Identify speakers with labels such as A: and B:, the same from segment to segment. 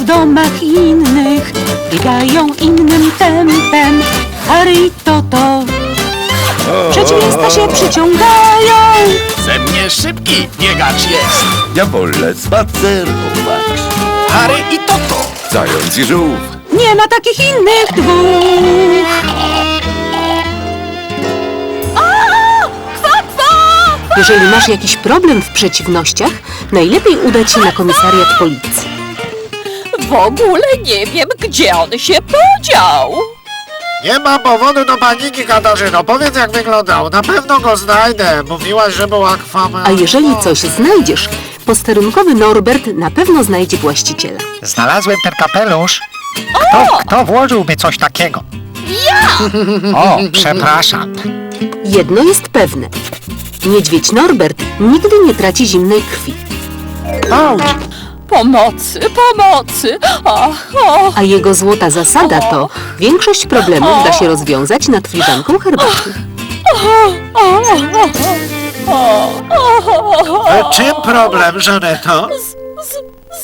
A: w domach innych, biegają innym tempem. Harry i Toto. Przeciwieństwa się przyciągają.
B: Ze mnie szybki biegacz jest.
C: Ja wolę spacerować.
B: Harry i Toto.
C: Zając i żółw.
A: Nie ma takich innych dwóch.
D: Jeżeli masz jakiś problem w przeciwnościach, najlepiej udać się na komisariat policji.
E: W ogóle nie wiem, gdzie on się podział.
F: Nie ma powodu do paniki, Katarzyno. Powiedz, jak wyglądał. Na pewno go znajdę. Mówiłaś, że był akwaman.
D: A jeżeli coś znajdziesz, posterunkowy Norbert na pewno znajdzie właściciela.
F: Znalazłem ten kapelusz. Kto, kto włożyłby coś takiego? Ja! O, przepraszam.
D: Jedno jest pewne. Niedźwiedź Norbert nigdy nie traci zimnej krwi,
F: Auć!
E: Pomocy, pomocy. Ach, och.
D: a jego złota zasada to większość problemów da się rozwiązać nad filiżanką herbaty.
F: E, czym problem, Żaneto?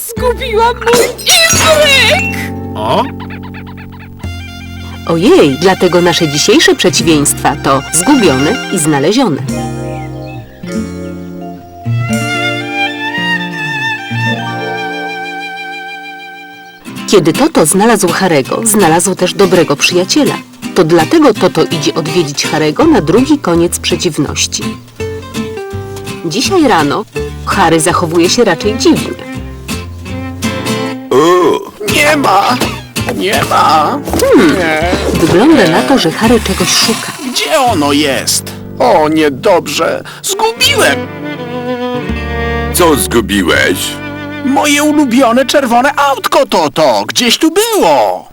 E: Zgubiłam mój imbryk.
F: O,
D: Ojej, dlatego nasze dzisiejsze przeciwieństwa to zgubione i znalezione. Kiedy Toto znalazł Harego, znalazł też dobrego przyjaciela. To dlatego Toto idzie odwiedzić Harego na drugi koniec przeciwności. Dzisiaj rano Harry zachowuje się raczej dziwnie.
B: Nie ma. Nie ma. Nie.
D: Wygląda na to, że Harry czegoś szuka.
B: Gdzie ono jest? O, niedobrze. Zgubiłem.
C: Co zgubiłeś?
B: Moje ulubione czerwone autko, Toto. Gdzieś tu było.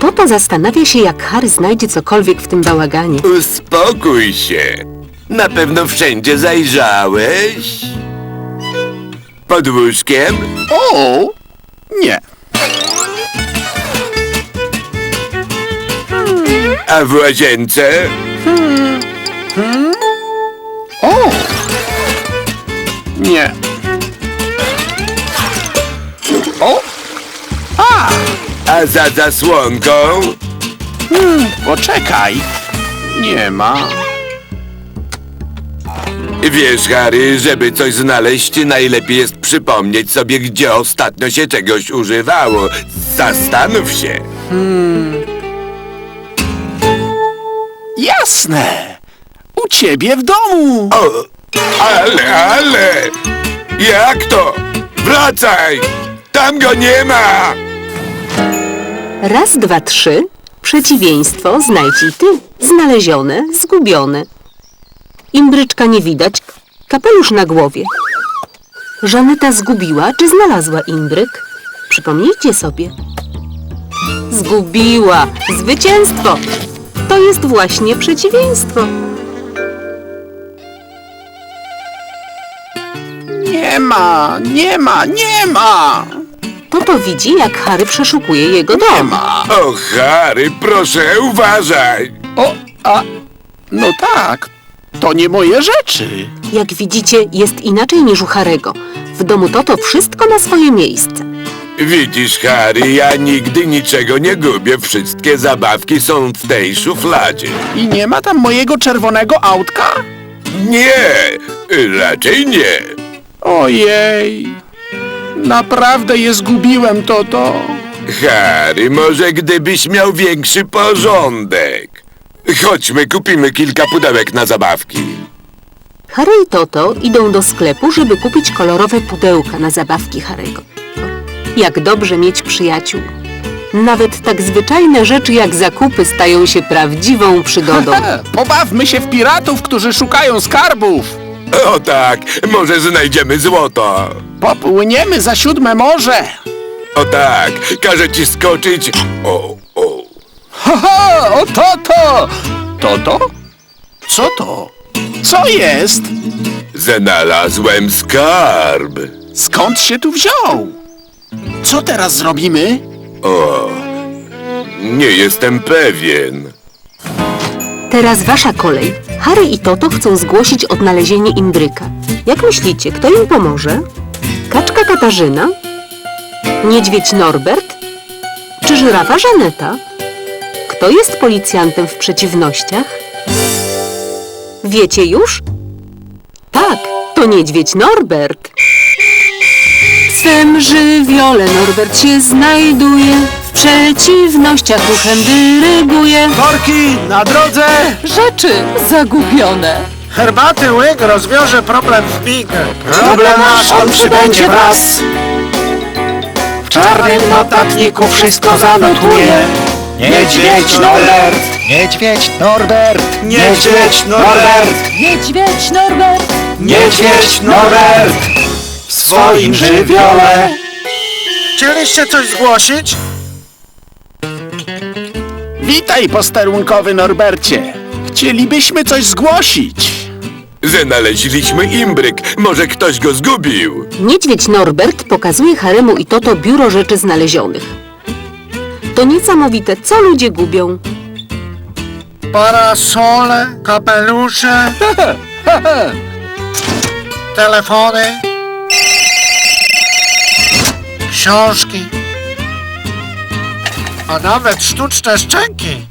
D: Toto zastanawia się, jak Harry znajdzie cokolwiek w tym bałaganie.
C: Uspokój się. Na pewno wszędzie zajrzałeś. Pod łóżkiem?
B: O, nie.
C: A w łazience?
B: O! Nie.
C: A za zasłonką?
B: Poczekaj. Nie ma.
C: Wiesz, Harry, żeby coś znaleźć, najlepiej jest przypomnieć sobie, gdzie ostatnio się czegoś używało. Zastanów się.
B: Jasne. U ciebie w domu.
C: O, ale, ale! Jak to? Wracaj! Tam go nie ma!
D: Raz, dwa, trzy. Przeciwieństwo znajdź i ty. Znalezione, zgubione. Imbryczka nie widać, kapelusz na głowie. Żaneta zgubiła czy znalazła imbryk? Przypomnijcie sobie. Zgubiła. Zwycięstwo. To jest właśnie przeciwieństwo.
B: Nie ma, nie ma, nie ma.
D: Toto widzi, jak Harry przeszukuje jego
B: Nie
D: dom.
B: ma.
C: O, Harry, proszę, uważaj!
B: O, a... No tak. To nie moje rzeczy.
D: Jak widzicie, jest inaczej niż u Harego. W domu Toto wszystko ma swoje miejsce.
C: Widzisz, Harry, ja nigdy niczego nie gubię. Wszystkie zabawki są w tej szufladzie.
B: I nie ma tam mojego czerwonego autka?
C: Nie, raczej nie.
B: Ojej. Naprawdę je zgubiłem, Toto.
C: Harry, może gdybyś miał większy porządek. Chodźmy, kupimy kilka pudełek na zabawki.
D: Harry i Toto idą do sklepu, żeby kupić kolorowe pudełka na zabawki Harego. Jak dobrze mieć przyjaciół. Nawet tak zwyczajne rzeczy jak zakupy stają się prawdziwą przygodą.
B: Pobawmy się w piratów, którzy szukają skarbów.
C: O tak, może znajdziemy złoto.
B: Popłyniemy za siódme morze.
C: O tak, każę ci skoczyć. O, o.
B: Ho, ho, o Toto! Toto? Co to? Co jest?
C: Znalazłem skarb.
B: Skąd się tu wziął? Co teraz zrobimy?
C: O, nie jestem pewien.
D: Teraz wasza kolej. Harry i Toto chcą zgłosić odnalezienie Imbryka. Jak myślicie, kto im pomoże? Kaczka Katarzyna? Niedźwiedź Norbert? Czy żyrafa Żaneta? Kto jest policjantem w przeciwnościach? Wiecie już? Tak, to niedźwiedź Norbert.
A: W swym żywiole Norbert się znajduje, w przeciwnościach ruchem dyryguje.
B: Korki na drodze!
E: Rzeczy zagubione.
F: Herbaty łyk rozwiąże problem w mig.
B: Problem nasz on przybędzie wraz. W czarnym notatniku wszystko zanotuje. Niedźwiedź Norbert!
F: Niedźwiedź Norbert!
B: Niedźwiedź Norbert!
A: Niedźwiedź Norbert,
B: Niedźwiedź Norbert! W swoim żywiole!
F: Chcieliście coś zgłosić?
B: Witaj, posterunkowy Norbercie. Chcielibyśmy coś zgłosić.
C: Znaleźliśmy imbryk. Może ktoś go zgubił.
D: Niedźwiedź Norbert pokazuje Haremu i Toto biuro rzeczy znalezionych. To niesamowite, co ludzie gubią.
F: Parasole, kapelusze, telefony, książki, a nawet sztuczne szczęki.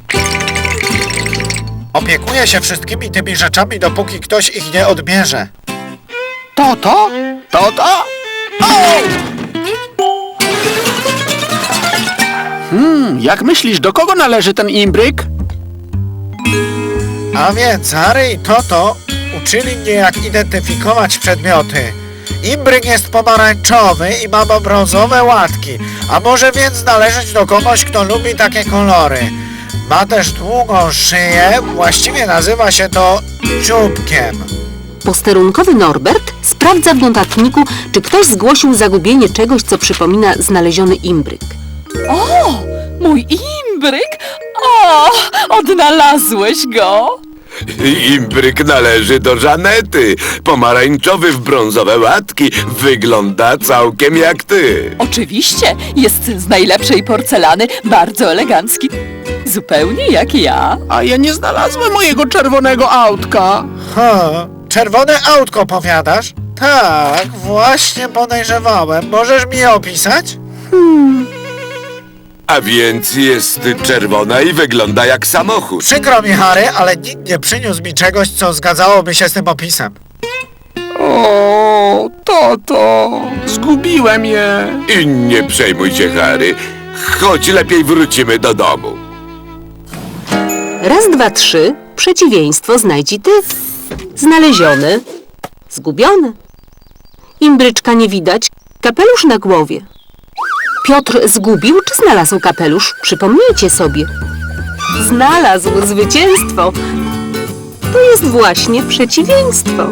F: Opiekuję się wszystkimi tymi rzeczami, dopóki ktoś ich nie odbierze.
B: To to? To to? O! Hmm, jak myślisz, do kogo należy ten imbryk?
F: A więc Harry i Toto uczyli mnie jak identyfikować przedmioty. Imbryk jest pomarańczowy i ma brązowe łatki, a może więc należeć do kogoś, kto lubi takie kolory. Ma też długą szyję, właściwie nazywa się to czubkiem.
D: Posterunkowy Norbert sprawdza w notatniku, czy ktoś zgłosił zagubienie czegoś, co przypomina znaleziony imbryk.
E: O, mój imbryk? O, odnalazłeś go?
C: Imbryk należy do Żanety. Pomarańczowy w brązowe łatki. Wygląda całkiem jak ty.
E: Oczywiście, jest z najlepszej porcelany, bardzo elegancki. Zupełnie jak ja.
B: A ja nie znalazłem mojego czerwonego autka.
F: Ha, czerwone autko powiadasz? Tak, właśnie podejrzewałem. Możesz mi je opisać?
C: A więc jest czerwona i wygląda jak samochód.
F: Przykro mi, Harry, ale nikt nie przyniósł mi czegoś, co zgadzałoby się z tym opisem.
B: O, to to. Zgubiłem je.
C: I nie przejmuj się, Harry. Chodź, lepiej wrócimy do domu.
D: Raz, dwa, trzy, przeciwieństwo znajdź i ty. Znaleziony, zgubiony. Imbryczka nie widać, kapelusz na głowie. Piotr zgubił czy znalazł kapelusz? Przypomnijcie sobie. Znalazł zwycięstwo. To jest właśnie przeciwieństwo.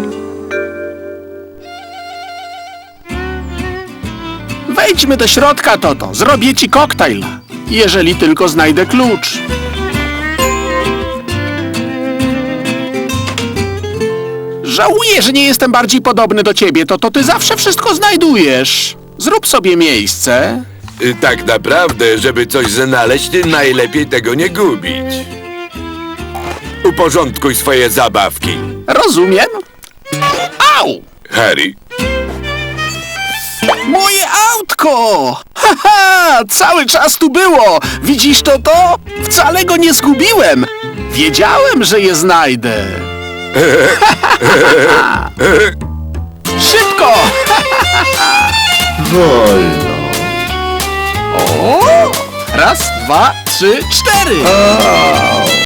B: Wejdźmy do środka, Toto. Zrobię ci koktajl. Jeżeli tylko znajdę klucz. Żałuję, że nie jestem bardziej podobny do ciebie, to ty zawsze wszystko znajdujesz. Zrób sobie miejsce.
C: Y, Tak naprawdę, żeby coś znaleźć, najlepiej tego nie gubić. Uporządkuj swoje zabawki.
B: Rozumiem? Au!
C: Harry,
B: Moje autko! Haha, cały czas tu było! Widzisz to to? Wcale go nie zgubiłem! Wiedziałem, że je znajdę! Szybko!
C: wolno.
B: O! Raz, dwa, trzy, cztery!
C: O,